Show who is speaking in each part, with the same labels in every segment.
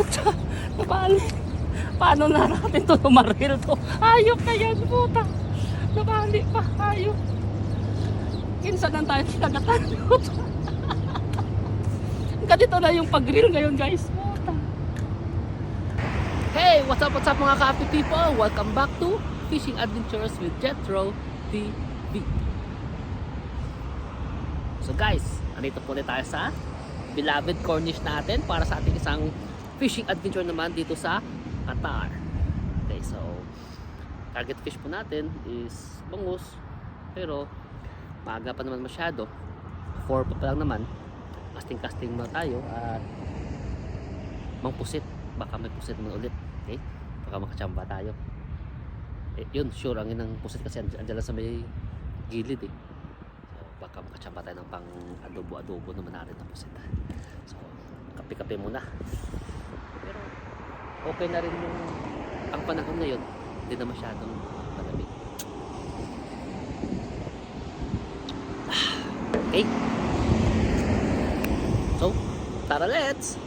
Speaker 1: Puta, nabali. Paano na natin to tumaril to? Ayok na yan, puta. Nabali pa, ayok. Kinsa lang tayo kinagatan. Ganito na yung pag-grill ngayon, guys. Puta. Hey, what's up, what's up mga ka people? Welcome back to Fishing Adventures with Jetro TV. So guys, andito po ulit tayo sa beloved Cornish natin para sa ating isang fishing adventure naman dito sa Qatar. Okay, so target fish po natin is bangus pero maaga pa naman masyado. 4 pa, pa lang naman. Casting casting muna tayo at mang pusit baka may pusit naman ulit. Okay? Baka makachamba tayo. Eh, yun sure ang inang pusit kasi andyan, lang sa may gilid eh. So baka makachamba tayo ng pang adobo adobo naman natin na pusit. So kape kape muna okay na rin yung ang panahon na yun hindi na masyadong malamig. Okay. So tara let's!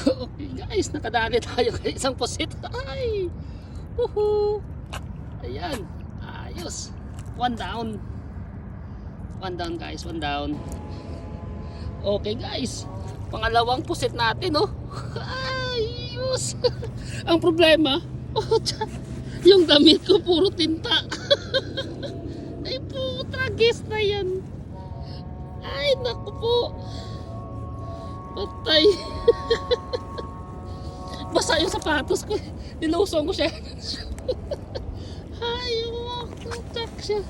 Speaker 1: Okay guys nakadali tayo kay isang pusit. Ay! Woohoo! ayan ayos. One down. One down guys one down. Okay guys pangalawang pusit natin oh. Ayos ang problema oh, tsa- yung damit ko puro tinta. Ay puta guess na yan. Ay naku po. Patay. Basa yung sapatos ko. Nilusong ko siya. Ay siya.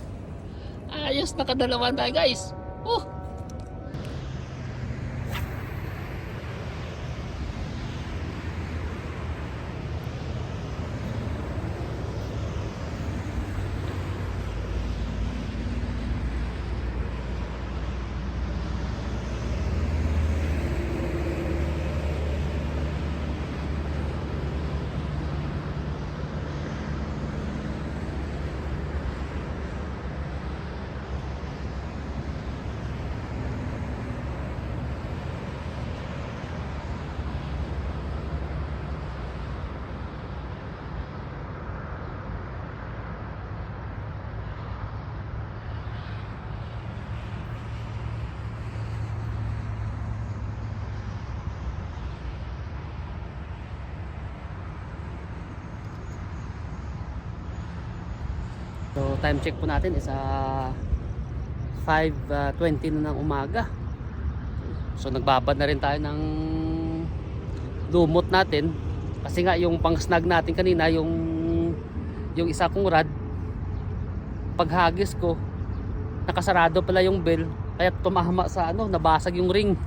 Speaker 1: Ayos nakadalawan tayo guys. Oh So time check po natin is ah, 5.20 na ng umaga. So nagbabad na rin tayo ng lumot natin. Kasi nga yung pang snag natin kanina, yung yung isa kong rod, paghagis ko, nakasarado pala yung bell. Kaya tumahama sa ano, nabasag yung ring.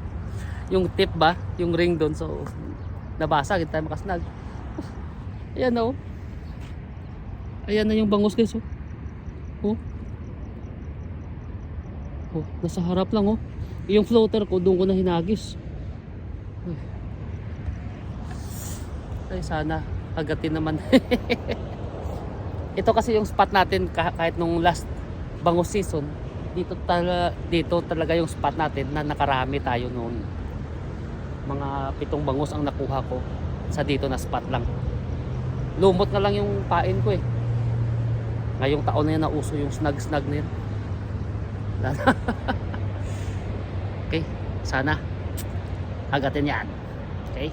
Speaker 1: yung tip ba, yung ring doon. So nabasag, hindi tayo makasnag. Ayan oh. Ayan na yung bangus guys oh. Oh. Oh, nasa harap lang oh. Yung floater ko doon ko na hinagis. Ay, Ay sana agatin naman. Ito kasi yung spot natin kah- kahit nung last bangus season. Dito talaga dito talaga yung spot natin na nakarami tayo noon. Mga pitong bangus ang nakuha ko sa dito na spot lang. Lumot na lang yung pain ko eh. Ngayong taon na yan nauso yung snag-snag na yun. okay, sana agatin yan. Okay?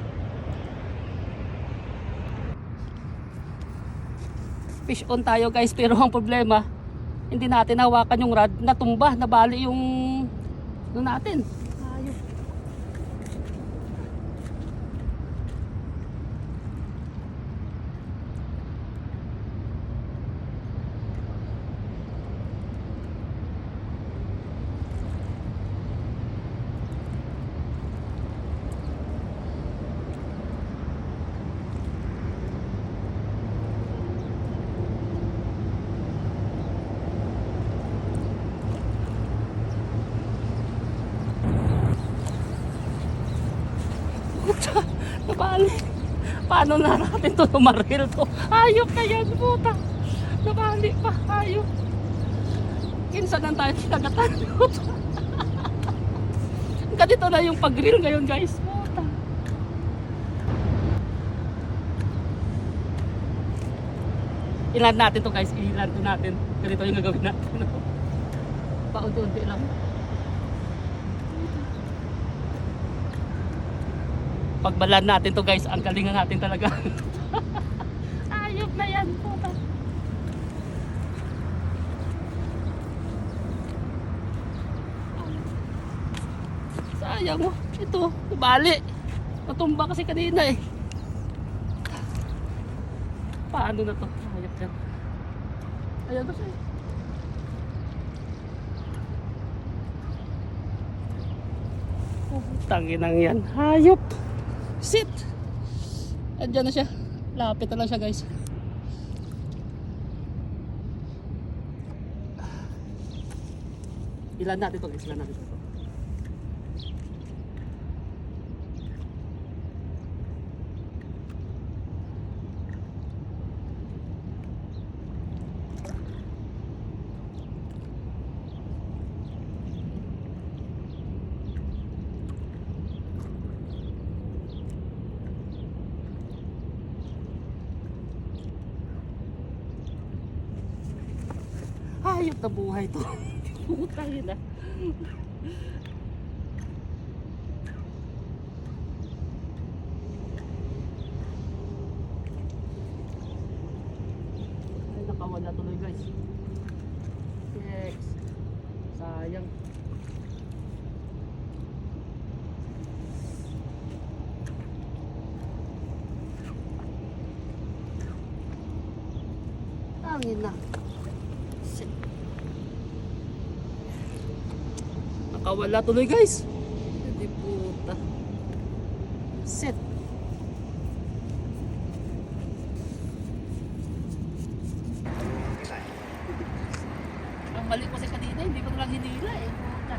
Speaker 1: Fish on tayo guys pero ang problema hindi natin hawakan yung rod natumba, nabali yung ano natin. Ayos. Puta, nabali. Paano na natin to tumaril to? Ayok na yan, puta. Nabali pa, ayok. Kinsa lang tayo kinagatan. Puta. ganito na yung pag-grill ngayon guys. Puta. Ilan natin to guys, ilan natin. Ganito yung gagawin natin. Paunti-unti lang. Pagbalan natin to guys, ang galingan natin talaga. Ayop na yan, puta. Sayang mo. Ito, nabali. Natumba kasi kanina eh. Paano na to? Ayop yan. Ayan ba siya? Oh, tanginang yan. Hayop. Sit. Andiyan na siya. Lapit na lang siya guys. Ilan natin to guys? Ilan natin to? Hayop na buhay to. Putang ina. Ay, nakawala tuloy guys. Yes. Sayang. Tangin na. Nakawala tuloy guys. Hindi puta. Set. Ang mali ko kasi kanina, hindi ko nalang hinila eh. Puta.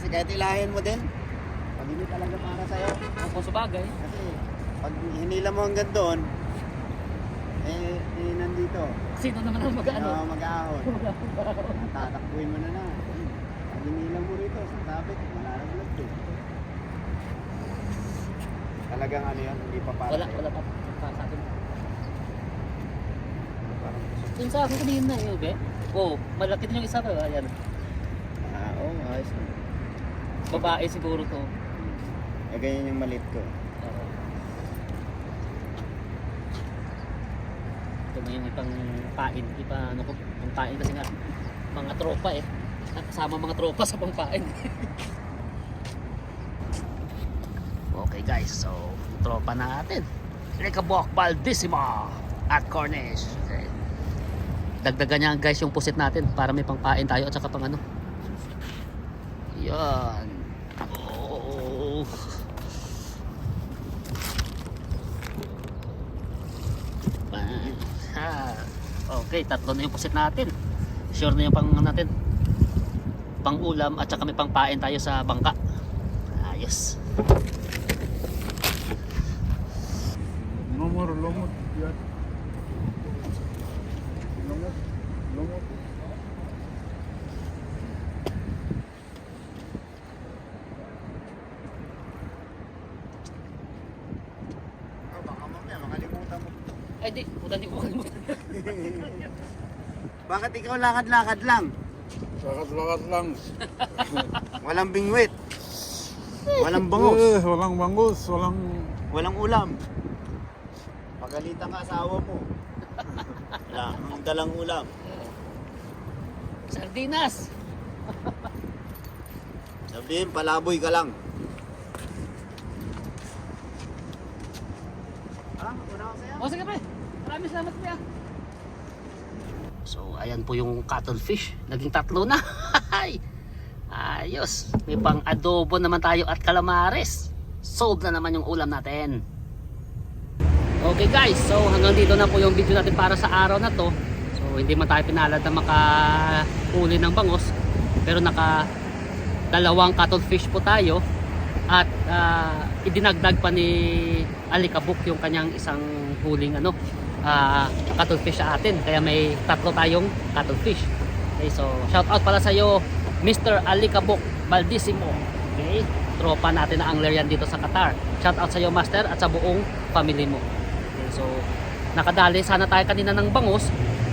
Speaker 2: Kasi kahit ilahin mo din, pag hindi talaga para sa'yo.
Speaker 1: Ako sa bagay.
Speaker 2: Kasi pag hinila mo hanggang doon, eh, eh nandito.
Speaker 1: Sino naman ang mag-ano?
Speaker 2: Ano? mag-ahon. Tatakbuhin mo na na. Hinila mo rito, sa tabit, malalaglag din. Talagang ano yan, hindi pa para
Speaker 1: Wala,
Speaker 2: sa'yo.
Speaker 1: wala pa. Pa sa akin. Yung sa akin kanina eh, be. Oh, malaki din yung isa pa. Ayan.
Speaker 2: Ah, oo, ayos na.
Speaker 1: Babae siguro to.
Speaker 2: Eh, ganyan yung malit ko.
Speaker 1: Oo. Ito na yung ipang pain. Ipa, ano ko, pang pain kasi nga mga tropa eh. Kasama mga tropa sa pang pain. okay guys, so tropa natin. Rekabok Baldissimo at Cornish. Okay. Dagdagan niya guys yung pusit natin para may pangpain tayo at saka pang ano. Yan. Oh. Ah, Okay, tatlo na yung pusit natin. Sure na yung pang natin. Pang ulam at saka may pangpain tayo sa bangka. Ayos.
Speaker 3: Lumot, lumot. Yan. Lumot, lumot.
Speaker 2: Oh, baka mamaya makalimutan mo.
Speaker 1: Ay di, puta di ko makalimutan.
Speaker 2: Bakit ikaw lakad-lakad lang?
Speaker 3: Lakat-lakat lang.
Speaker 2: Walang bingwit. Walang bangus.
Speaker 3: Eh, walang bangus, walang...
Speaker 2: Walang ulam. Pagalitan ka asawa mo. Wala, ang dalang ulam.
Speaker 1: Sardinas.
Speaker 2: Sabihin, palaboy ka lang. Ha? Una ko sa'yo?
Speaker 1: O sige pre, maraming salamat pre. ah. Ayan po yung cuttlefish. Naging tatlo na. Ayos. May pang adobo naman tayo at calamares. Solve na naman yung ulam natin. Okay guys, so hanggang dito na po yung video natin para sa araw na to. So hindi man tayo pinalad na makahuli ng bangos. Pero naka dalawang cuttlefish po tayo. At ah, idinagdag pa ni Alikabok yung kanyang isang huling ano, ah, cuttlefish sa atin. Kaya may tatlo tayong cuttlefish. Okay, so shout out pala sa iyo Mr. Alikabok Baldissimo. Okay? Tropa natin na angler yan dito sa Qatar. Shout out sa iyo master at sa buong family mo. Okay, so nakadali sana tayo kanina ng bangus.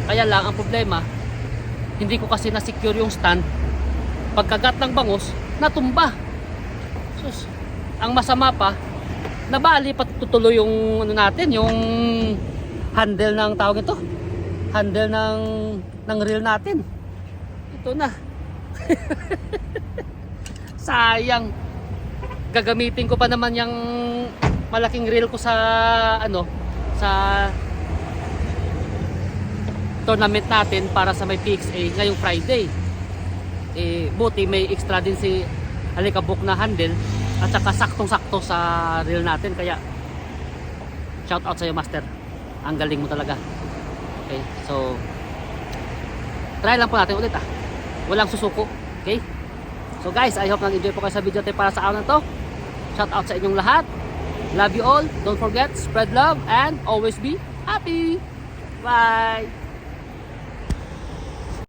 Speaker 1: Kaya lang ang problema, hindi ko kasi na-secure yung stand. Pagkagat ng bangus, natumba. Sus, ang masama pa, nabali pa tutuloy yung ano natin, yung handle ng tawag ito. Handle ng ng reel natin. Ito na. Sayang. Gagamitin ko pa naman yung malaking reel ko sa ano sa tournament natin para sa may PXA ngayong Friday. Eh, buti may extra din si Alikabok na handle at saka saktong-sakto sa reel natin kaya shout out sa iyo master. Ang galing mo talaga. Okay, so try lang po natin ulit ah. Walang susuko. Okay? So guys, I hope nag-enjoy po kayo sa video natin para sa araw na to. Shout out sa inyong lahat. Love you all. Don't forget, spread love and always be happy. Bye!